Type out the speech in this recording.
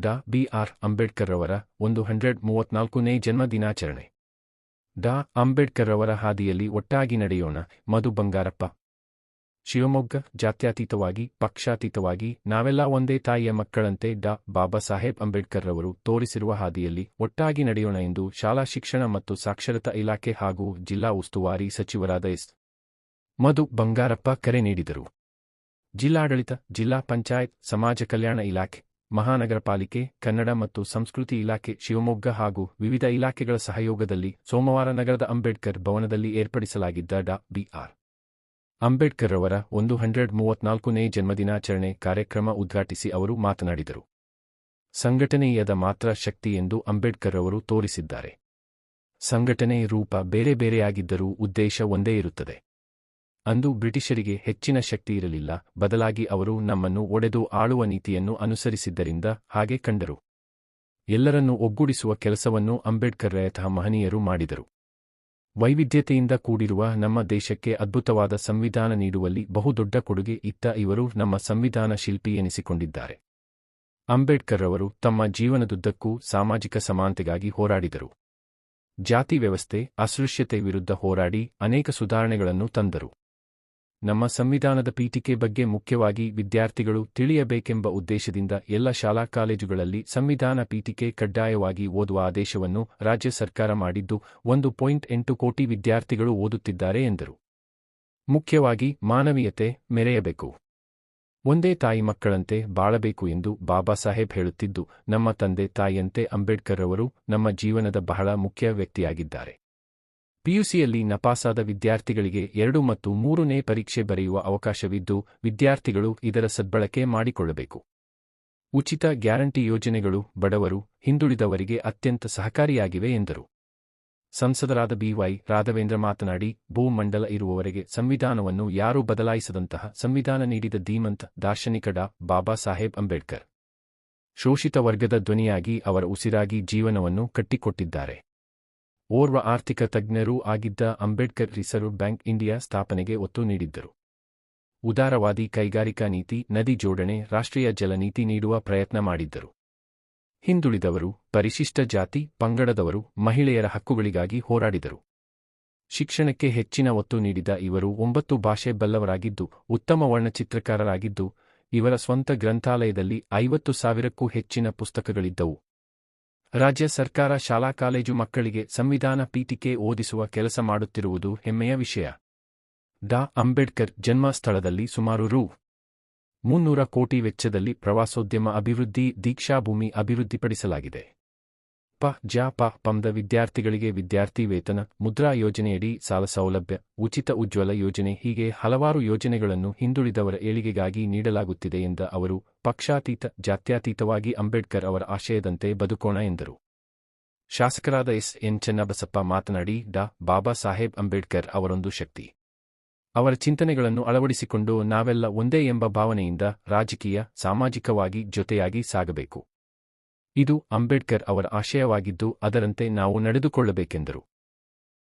ಡಾ B R Ambedkar ರವರ ಒಂದು ಹಂಡ್ರೆಡ್ ಮೂವತ್ನಾಲ್ಕನೇ ಜನ್ಮ ದಿನಾಚರಣೆ. ಡಾ ಅಂಬೇಡ್ಕರ್ ರವರ ಹಾದಿಯಲ್ಲಿ ಒಟ್ಟಾಗಿ ನಡೆಯೋಣ, ಮಧು ಬಂಗಾರಪ್ಪ. ಶಿವಮೊಗ್ಗ, ಜಾತ್ಯತೀತವಾಗಿ, ಪಕ್ಷಾತೀತವಾಗಿ, ನಾವೆಲ್ಲ ಒಂದೇ ತಾಯಿಯ ಮಕ್ಕಳಂತೆ ಡಾ ಬಾಬಾ ಸಾಹೇಬ್ ಅಂಬೇಡ್ಕರ್ ರವರು ತೋರಿಸಿರುವ ಹಾದಿಯಲ್ಲಿ ಒಟ್ಟಾಗಿ ನಡೆಯೋಣ ಎಂದು ಶಾಲಾ ಶಿಕ್ಷಣ ಮತ್ತು ಸಾಕ್ಷರತಾ ಇಲಾಖೆ ಹಾಗೂ ಜಿಲ್ಲಾ ಉಸ್ತುವಾರಿ ಸಚಿವರಾದ ಎಸ್. ಮಧು ಬಂಗಾರಪ್ಪ ಕರೆ ನೀಡಿದರು. ಜಿಲ್ಲಾಡಳಿತ, ಜಿಲ್ಲಾ ಪಂಚಾಯತ್, ಸಮಾಜ ಕಲ್ಯಾಣ ಇಲಾಖೆ ಮಹಾನಗರ ಪಾಲಿಕೆ ಕನ್ನಡ ಮತ್ತು ಸಂಸ್ಕೃತಿ ಇಲಾಖೆ, ಶಿವಮೊಗ್ಗ ಹಾಗೂ ವಿವಿಧ ಇಲಾಖೆಗಳ ಸಹಯೋಗದಲ್ಲಿ ಸೋಮವಾರ ನಗರದ ಅಂಬೇಡ್ಕರ್ ಭವನದಲ್ಲಿ ಏರ್ಪಡಿಸಲಾಗಿದ್ದ ಡಾ. ಬಿಆರ್ ಅಂಬೇಡ್ಕರ್ ಅವರ ಒಂದು ಹಂಡ್ರೆಡ್ ಮೂವತ್ನಾಲ್ಕನೇ ಜನ್ಮದಿನಾಚರಣೆ ಕಾರ್ಯಕ್ರಮ ಉದ್ಘಾಟಿಸಿ ಅವರು ಮಾತನಾಡಿದರು. ಸಂಘಟನೆಯದ ಮಾತ್ರ ಶಕ್ತಿ ಎಂದು ಅಂಬೇಡ್ಕರ್ ಅವರು ತೋರಿಸಿದ್ದಾರೆ. ಸಂಘಟನೆ ರೂಪ ಬೇರೆ ಬೇರೆಯಾಗಿದ್ದರೂ ಉದ್ದೇಶ ಒಂದೇ ಇರುತ್ತದೆ. ಅಂದು ಬ್ರಿಟಿಷರಿಗೆ ಹೆಚ್ಚಿನ ಶಕ್ತಿ ಇರಲಿಲ್ಲ. ಬದಲಾಗಿ ಅವರು ನಮ್ಮನ್ನು ಒಡೆದು ಆಳುವ ನೀತಿಯನ್ನು ಅನುಸರಿಸಿದ್ದರಿಂದ ಹಾಗೆ ಕಂಡರು. ಎಲ್ಲರನ್ನೂ ಒಗ್ಗೂಡಿಸುವ ಕೆಲಸವನ್ನು ಅಂಬೇಡ್ಕರ್ರಯತಃ ಮಹನೀಯರು ಮಾಡಿದರು. ವೈವಿಧ್ಯತೆಯಿಂದ ಕೂಡಿರುವ ನಮ್ಮ ದೇಶಕ್ಕೆ ಅದ್ಭುತವಾದ ಸಂವಿಧಾನ ನೀಡುವಲ್ಲಿ ಬಹುದೊಡ್ಡ ಕೊಡುಗೆ ಇತ್ತ ಇವರು ನಮ್ಮ ಸಂವಿಧಾನ ಶಿಲ್ಪಿ ಎನಿಸಿಕೊಂಡಿದ್ದಾರೆ. ಅಂಬೇಡ್ಕರ್ ಅವರು ತಮ್ಮ ಜೀವನದುದ್ದಕ್ಕೂ ಸಾಮಾಜಿಕ ಸಮಾನತೆಗಾಗಿ ಹೋರಾಡಿದರು. ಜಾತಿ ವ್ಯವಸ್ಥೆ ಅಸ್ಪೃಶ್ಯತೆ ವಿರುದ್ಧ ಹೋರಾಡಿ ಅನೇಕ ಸುಧಾರಣೆಗಳನ್ನು ತಂದರು. ನಮ್ಮ ಸಂವಿಧಾನದ ಪೀಠಿಕೆ ಬಗ್ಗೆ ಮುಖ್ಯವಾಗಿ ವಿದ್ಯಾರ್ಥಿಗಳು ತಿಳಿಯಬೇಕೆಂಬ ಉದ್ದೇಶದಿಂದ ಎಲ್ಲ ಶಾಲಾ ಕಾಲೇಜುಗಳಲ್ಲಿ ಸಂವಿಧಾನ ಪೀಠಿಕೆ ಕಡ್ಡಾಯವಾಗಿ ಓದುವ ಆದೇಶವನ್ನು ರಾಜ್ಯ ಸರ್ಕಾರ ಮಾಡಿದ್ದು ಒಂದು ಪಾಯಿಂಟ್ ಎಂಟು ಕೋಟಿ ವಿದ್ಯಾರ್ಥಿಗಳು ಓದುತ್ತಿದ್ದಾರೆ ಎಂದರು. ಮುಖ್ಯವಾಗಿ ಮಾನವೀಯತೆ ಮೆರೆಯಬೇಕು. ಒಂದೇ ತಾಯಿ ಮಕ್ಕಳಂತೆ ಬಾಳಬೇಕು ಎಂದು ಬಾಬಾ ಸಾಹೇಬ್ ಹೇಳುತ್ತಿದ್ದು, ನಮ್ಮ ತಂದೆ ತಾಯಿಯಂತೆ ಅಂಬೇಡ್ಕರ್ ಅವರು ನಮ್ಮ ಜೀವನದ ಬಹಳ ಮುಖ್ಯ ವ್ಯಕ್ತಿಯಾಗಿದ್ದಾರೆ. ಪಿಯುಸಿಯಲ್ಲಿ ನಪಾಸಾದ ವಿದ್ಯಾರ್ಥಿಗಳಿಗೆ ಎರಡು ಮತ್ತು ಮೂರನೇ ಪರೀಕ್ಷೆ ಬರೆಯುವ ಅವಕಾಶವಿದ್ದು, ವಿದ್ಯಾರ್ಥಿಗಳು ಇದರ ಸದ್ಬಳಕೆ ಮಾಡಿಕೊಳ್ಳಬೇಕು. ಉಚಿತ ಗ್ಯಾರಂಟಿ ಯೋಜನೆಗಳು ಬಡವರು, ಹಿಂದುಳಿದವರಿಗೆ ಅತ್ಯಂತ ಸಹಕಾರಿಯಾಗಿವೆ ಎಂದರು. ಸಂಸದರಾದ ಬಿವೈ ರಾಘವೇಂದ್ರ ಮಾತನಾಡಿ ಭೂಮಂಡಲ ಇರುವವರೆಗೆ ಸಂವಿಧಾನವನ್ನು ಯಾರೂ ಬದಲಾಯಿಸದಂತಹ ಸಂವಿಧಾನ ನೀಡಿದ ಧೀಮಂತ, ದಾರ್ಶನಿಕ ಡಾ. ಬಾಬಾ ಸಾಹೇಬ್ ಅಂಬೇಡ್ಕರ್. ಶೋಷಿತ ವರ್ಗದ ಧ್ವನಿಯಾಗಿ ಅವರ ಉಸಿರಾಗಿ ಜೀವನವನ್ನು ಕಟ್ಟಿಕೊಟ್ಟಿದ್ದಾರೆ. ಓರ್ವ ಆರ್ಥಿಕ ತಜ್ಞರೂ ಆಗಿದ್ದ ಅಂಬೇಡ್ಕರ್ ರಿಸರ್ವ್ ಬ್ಯಾಂಕ್ ಇಂಡಿಯಾ ಸ್ಥಾಪನೆಗೆ ಒತ್ತು ನೀಡಿದ್ದರು. ಉದಾರವಾದಿ ಕೈಗಾರಿಕಾ ನೀತಿ, ನದಿ ಜೋಡಣೆ, ರಾಷ್ಟ್ರೀಯ ಜಲನೀತಿ ನೀಡುವ ಪ್ರಯತ್ನ ಮಾಡಿದ್ದರು. ಹಿಂದುಳಿದವರು, ಪರಿಶಿಷ್ಟ ಜಾತಿ, ಪಂಗಡದವರು, ಮಹಿಳೆಯರ ಹಕ್ಕುಗಳಿಗಾಗಿ ಹೋರಾಡಿದರು. ಶಿಕ್ಷಣಕ್ಕೆ ಹೆಚ್ಚಿನ ಒತ್ತು ನೀಡಿದ ಇವರು ಒಂಬತ್ತು ಭಾಷೆ ಬಲ್ಲವರಾಗಿದ್ದು, ಉತ್ತಮ ವರ್ಣಚಿತ್ರಕಾರರಾಗಿದ್ದು, ಇವರ ಸ್ವಂತ ಗ್ರಂಥಾಲಯದಲ್ಲಿ ಐವತ್ತು ಸಾವಿರಕ್ಕೂ ಹೆಚ್ಚಿನ ಪುಸ್ತಕಗಳಿದ್ದವು. ರಾಜ್ಯ ಸರ್ಕಾರ ಶಾಲಾ ಕಾಲೇಜು ಮಕ್ಕಳಿಗೆ ಸಂವಿಧಾನ ಪೀಠಿಕೆ ಓದಿಸುವ ಕೆಲಸ ಮಾಡುತ್ತಿರುವುದು ಹೆಮ್ಮೆಯ ವಿಷಯ. ಡಾ. ಅಂಬೇಡ್ಕರ್ ಜನ್ಮ ಸ್ಥಳದಲ್ಲಿ ಸುಮಾರು ರು. ಮುನ್ನೂರ ಕೋಟಿ ವೆಚ್ಚದಲ್ಲಿ ಪ್ರವಾಸೋದ್ಯಮ ಅಭಿವೃದ್ಧಿ ದೀಕ್ಷಾಭೂಮಿ ಅಭಿವೃದ್ಧಿಪಡಿಸಲಾಗಿದೆ. ಪ. ಜ. ಪ. ಪಂದ ವಿದ್ಯಾರ್ಥಿಗಳಿಗೆ ವಿದ್ಯಾರ್ಥಿ ವೇತನ, ಮುದ್ರಾ ಯೋಜನೆಯಡಿ ಸಾಲ ಸೌಲಭ್ಯ, ಉಚಿತ ಉಜ್ವಲ ಯೋಜನೆ ಹೀಗೆ ಹಲವಾರು ಯೋಜನೆಗಳನ್ನು ಹಿಂದುಳಿದವರ ಏಳಿಗೆಗಾಗಿ ನೀಡಲಾಗುತ್ತಿದೆ ಎಂದ ಅವರು ಪಕ್ಷಾತೀತ, ಜಾತ್ಯತೀತವಾಗಿ ಅಂಬೇಡ್ಕರ್ ಅವರ ಆಶಯದಂತೆ ಬದುಕೋಣ ಎಂದರು. ಶಾಸಕರಾದ ಎಸ್. ಎನ್. ಚೆನ್ನಬಸಪ್ಪ ಮಾತನಾಡಿ, ಡಾ. ಬಾಬಾ ಸಾಹೇಬ್ ಅಂಬೇಡ್ಕರ್ ಅವರೊಂದು ಶಕ್ತಿ. ಅವರ ಚಿಂತನೆಗಳನ್ನು ಅಳವಡಿಸಿಕೊಂಡು ನಾವೆಲ್ಲ ಒಂದೇ ಎಂಬ ಭಾವನೆಯಿಂದ ರಾಜಕೀಯ, ಸಾಮಾಜಿಕವಾಗಿ ಜೊತೆಯಾಗಿ ಸಾಗಬೇಕು. ಇದು ಅಂಬೇಡ್ಕರ್ ಅವರ ಆಶಯವಾಗಿದ್ದು, ಅದರಂತೆ ನಾವು ನಡೆದುಕೊಳ್ಳಬೇಕೆಂದರು.